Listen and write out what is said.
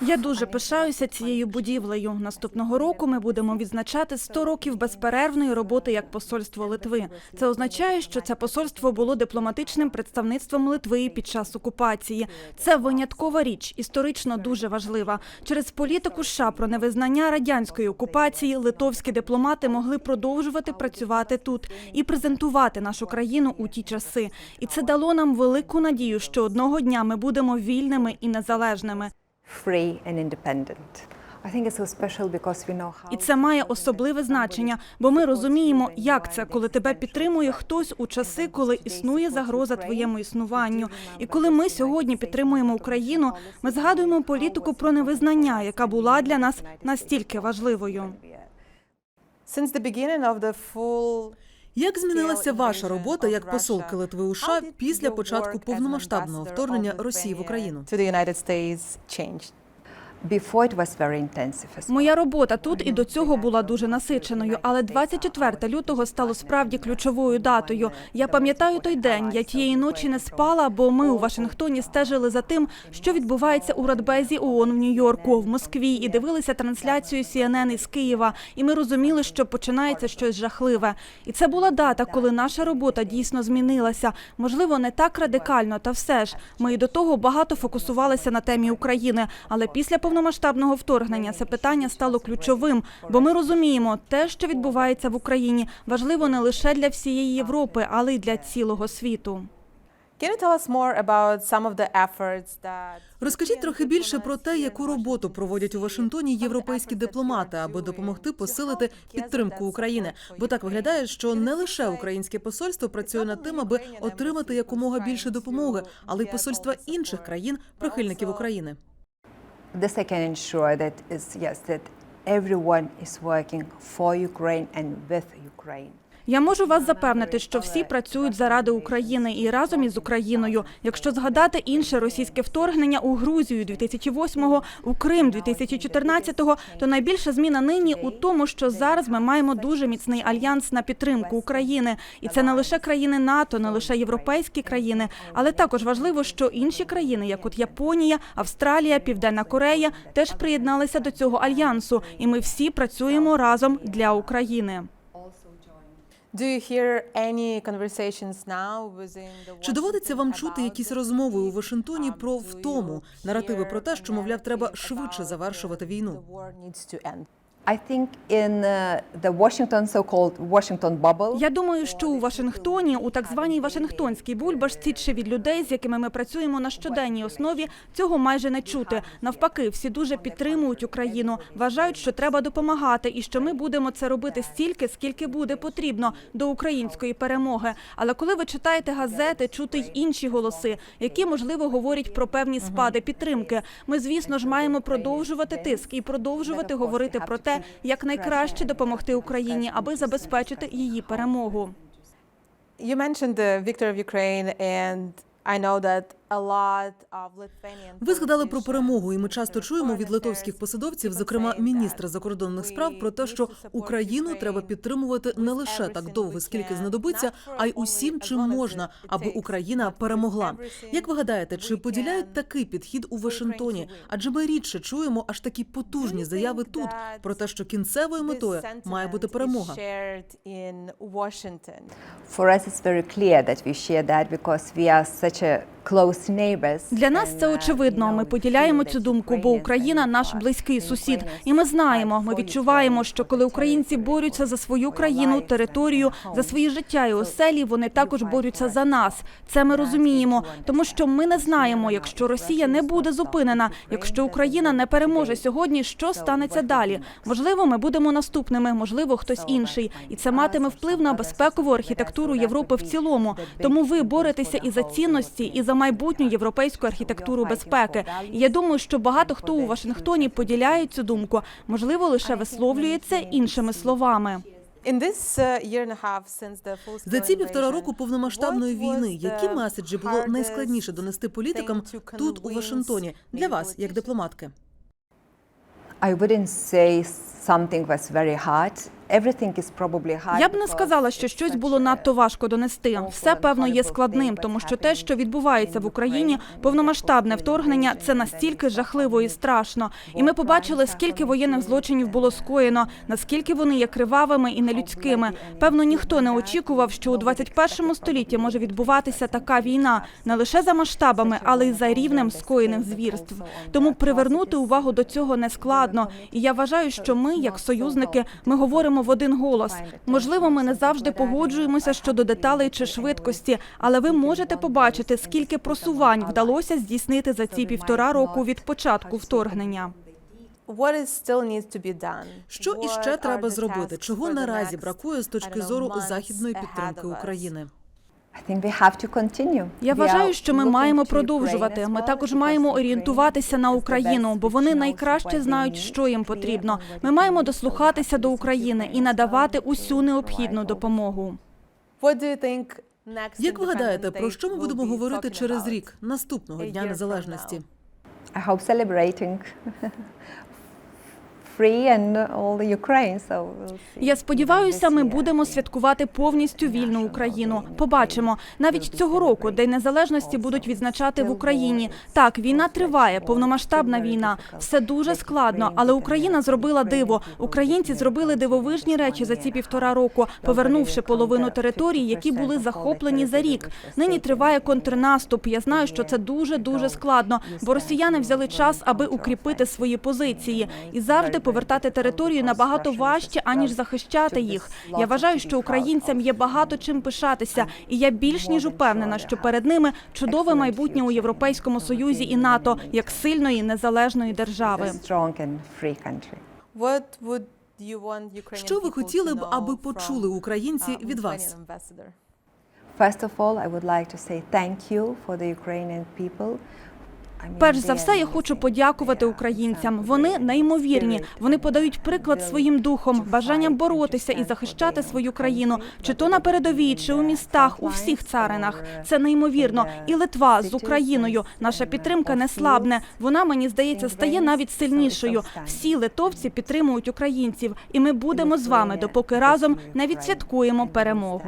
Я дуже пишаюся цією будівлею. Наступного року ми будемо відзначати 100 років безперервної роботи як посольство Литви. Це означає, що це посольство було дипломатичним представництвом Литви під час окупації. Це виняткова річ, історично дуже важлива. Через політику США про невизнання радянської окупації литовські дипломати могли продовжувати працювати тут і презентувати нашу країну у ті часи. І це дало нам велику надію, що одного дня ми будемо вільними і незалежними. free and independent. I think it's so special because we know how. І це має особливе значення, бо ми розуміємо, як це, коли тебе підтримує хтось у часи, коли існує загроза твоєму існуванню. І коли ми сьогодні підтримуємо Україну, ми згадуємо політику про невизнання, яка була для нас настільки важливою. Як змінилася ваша робота як посолки Литви у США після початку повномасштабного вторгнення Росії в Україну? Before it was very intensive. Моя робота тут і до цього була дуже насиченою, але 24 лютого стало справді ключовою датою. Я пам'ятаю той день. Я тієї ночі не спала, бо ми у Вашингтоні стежили за тим, що відбувається у Радбезі ООН в Нью-Йорку, в Москві, і дивилися трансляцію CNN із Києва. І ми розуміли, що починається щось жахливе. І це була дата, коли наша робота дійсно змінилася. Можливо, не так радикально, та все ж ми і до того багато фокусувалися на темі України. Але після повномасштабного вторгнення це питання стало ключовим, бо ми розуміємо, те, що відбувається в Україні, важливо не лише для всієї Європи, але й для цілого світу. Розкажіть трохи більше про те, яку роботу проводять у Вашингтоні європейські дипломати, аби допомогти посилити підтримку України. Бо так виглядає, що не лише українське посольство працює над тим, аби отримати якомога більше допомоги, але й посольства інших країн, прихильників України. This I can ensure that is yes that everyone is working for Ukraine and with Ukraine. Я можу вас запевнити, що всі працюють заради України і разом із Україною. Якщо згадати інше російське вторгнення у Грузію 2008-го, у Крим 2014-го, то найбільша зміна нині у тому, що зараз ми маємо дуже міцний альянс на підтримку України, і це не лише країни НАТО, не лише європейські країни, але також важливо, що інші країни, як от Японія, Австралія, Південна Корея, теж приєдналися до цього альянсу, і ми всі працюємо разом для України. Чи доводиться вам чути якісь розмови у Вашингтоні Um, про втому, наративи про те, що мовляв, треба швидше завершувати війну? I think in uh, the. Я думаю, що у Вашингтоні, у так званій Вашингтонській бульбашці, чи від людей, з якими ми працюємо на щоденній основі, цього майже не чути. Навпаки, всі дуже підтримують Україну, вважають, що треба допомагати, і що ми будемо це робити стільки, скільки буде потрібно до української перемоги. Але коли ви читаєте газети, чути й інші голоси, які можливо говорять про певні спади підтримки. Ми, звісно ж, маємо продовжувати тиск і продовжувати говорити про те, як найкраще допомогти Україні, аби забезпечити її перемогу. You mentioned the victory of Ukraine and I know that Ви згадали про перемогу, і ми часто чуємо від литовських посадовців, зокрема міністра закордонних справ, про те, що Україну треба підтримувати не лише так довго, скільки знадобиться, а й усім, чим можна, аби Україна перемогла. Як ви гадаєте, чи поділяють такий підхід у Вашингтоні? Адже ми рідше чуємо аж такі потужні заяви тут про те, що кінцевою метою має бути перемога. For us, it's very clear that we share that because we are such a. Для нас це uh, очевидно. Ми поділяємо цю думку, бо Україна наш близький сусід. І ми знаємо. Ми відчуваємо, що коли українці борються за свою країну, територію, за свої життя і оселі, вони також борються за нас. Це ми розуміємо, тому що ми не знаємо, якщо Росія не буде зупинена, якщо Україна не переможе сьогодні, що станеться далі? Можливо, ми будемо наступними, можливо, хтось інший, і це матиме вплив на безпекову архітектуру Європи в цілому. Тому ви боретеся і за цінності, і за майбутню європейську архітектуру безпеки. І я думаю, що багато хто у Вашингтоні поділяє цю думку, можливо, лише висловлюється іншими словами. Uh, За ці півтора року повномасштабної війни, які меседжі було найскладніше донести політикам тут у Вашингтоні для вас, як дипломатки? I wouldn't say something was very hard. Я б не сказала, що щось було надто важко донести. Все певно є складним, тому що те, що відбувається в Україні, повномасштабне вторгнення, це настільки жахливо і страшно. І ми побачили, скільки воєнних злочинів було скоєно, наскільки вони є кривавими і нелюдськими. Певно, ніхто не очікував, що у 21 столітті може відбуватися така війна не лише за масштабами, але й за рівнем скоєних звірств. Тому привернути увагу до цього не складно. І я вважаю, що ми, як союзники, ми говоримо в один голос. Можливо, ми не завжди погоджуємося щодо деталей чи швидкості, але ви можете побачити, скільки просувань вдалося здійснити за ці півтора року від початку вторгнення. Що іще треба зробити? Чого наразі бракує з точки зору західної підтримки? України? Я вважаю, що ми маємо продовжувати. Ми також маємо орієнтуватися на Україну, бо вони найкраще знають, що їм потрібно. Ми маємо дослухатися до України і надавати усю необхідну допомогу. Як ви гадаєте, про що ми будемо говорити через рік, наступного дня незалежності? free and all Ukraine. So we'll. Я сподіваюся, ми будемо святкувати повністю вільну Україну. Побачимо навіть цього року День незалежності будуть відзначати в Україні. Так, війна триває, повномасштабна війна. Все дуже складно, але Україна зробила диво. Українці зробили дивовижні речі за ці півтора року, повернувши половину територій, які були захоплені за рік. Нині триває контрнаступ. Я знаю, що це дуже дуже складно, бо росіяни взяли час, аби укріпити свої позиції і завжди повертати територію набагато важче аніж захищати їх. Я вважаю, що українцям є багато чим пишатися, і я більш ніж упевнена, що перед ними чудове майбутнє у Європейському Союзі і НАТО як сильної незалежної держави. Що ви хотіли б, аби почули українці uh, від вас? First of all, I would like to say thank you for the Ukrainian people. Перш за все, я хочу подякувати українцям. Вони неймовірні. Вони подають приклад своїм духом, бажанням боротися і захищати свою країну, чи то на передовій, чи у містах, у всіх царинах. Це неймовірно. І Литва з Україною. Наша підтримка не слабне. Вона мені здається стає навіть сильнішою. Всі литовці підтримують українців, і ми будемо з вами, допоки разом не відсвяткуємо перемогу.